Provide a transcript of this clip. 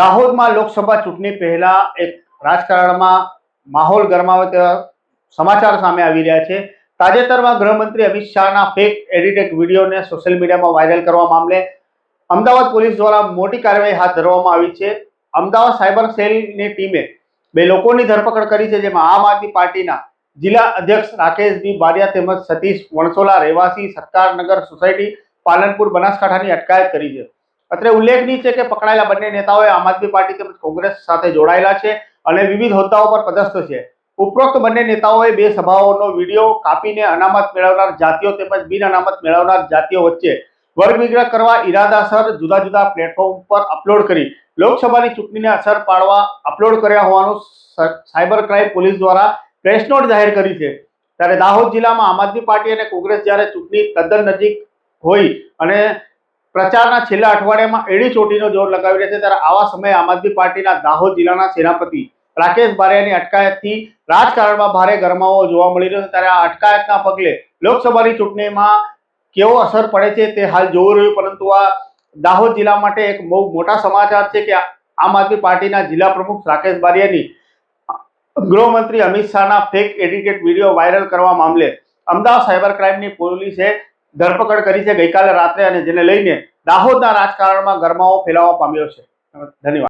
દાહોદમાં લોકસભા ચૂંટણી પહેલા એક રાજકારણમાં માહોલ ગરમાવે તેવા સમાચાર સામે આવી રહ્યા છે. તાજેતરમાં ગૃહમંત્રી અમિત શાહના ફેક એડિટેડ વિડીયોને સોશિયલ મીડિયામાં વાયરલ કરવા મામલે અમદાવાદ પોલીસ દ્વારા મોટી કાર્યવાહી હાથ ધરવામાં આવી છે. અમદાવાદ સાયબર સેલની ટીમે બે લોકોની ધરપકડ કરી છે, જેમાં આમ આદમી પાર્ટીના જિલ્લા અધ્યક્ષ રાકેશજી બારિયા તેમજ સતીશ વણસોલા રહેવાસી સરકારનગર સોસાયટી પાલનપુર બનાસકાંઠાની અટકાયત કરી છે. અત્રે ઉલ્લેખનીય છે કે પકડાયેલા બંને નેતાઓએ આમ આદમી પાર્ટી તેમજ કોંગ્રેસ સાથે જોડાયેલા છે અને વિવિધ હોદ્દાઓ પર પદસ્થ છે. ઉપરોક્ત બંને નેતાઓએ બે સભાઓનો વીડિયો કાપીને અનામત મેળવનાર જાતિઓ તેમજ બિન અનામત મેળવનાર જાતિઓ વચ્ચે વર્ગ વિગ્રહ કરવા ઇરાદાસર જુદા જુદા પ્લેટફોર્મ પર અપલોડ કરી લોકસભાની ચૂંટણીને અસર પાડવા અપલોડ કર્યા હોવાનું સાયબર ક્રાઇમ પોલીસ દ્વારા પ્રેસ નોટ જાહેર કરી છે. ત્યારે દાહોદ જિલ્લામાં આમ આદમી પાર્ટી અને કોંગ્રેસ જ્યારે ચૂંટણી તદ્દન નજીક હોય અને પ્રચારના છેલ્લા અઠવાડિયામાં એડી ચોટીનો જોર લગાવી રહ્યા છે ત્યારે આવા સમયે આમ આદમી પાર્ટીના દાહોદ જિલ્લાના સેનાપતિ રાકેશ બારિયાની અટકાયતથી રાજકારણમાં ભારે ગરમાવો જોવા મળી રહ્યો છે. ત્યારે આ અટકાયતના પગલે લોકસભાની ચૂંટણીમાં કેવો અસર પડે છે તે હાલ જોવું રહ્યું, પરંતુ આ દાહોદ જિલ્લા માટે એક બહુ મોટા સમાચાર છે કે આમ આદમી પાર્ટીના જિલ્લા પ્રમુખ રાકેશ બારિયાની ગૃહમંત્રી અમિત શાહના ફેક એડિટેડ વીડિયો વાયરલ કરવા મામલે અમદાવાદ સાયબર ક્રાઇમની પોલીસે ધરપકડ કરી છે ગઈકાલે રાત્રે અને જેને લઈને દાહોદના રાજકારણમાં ગરમાવો ફેલાવા પામ્યો છે. ધન્યવાદ.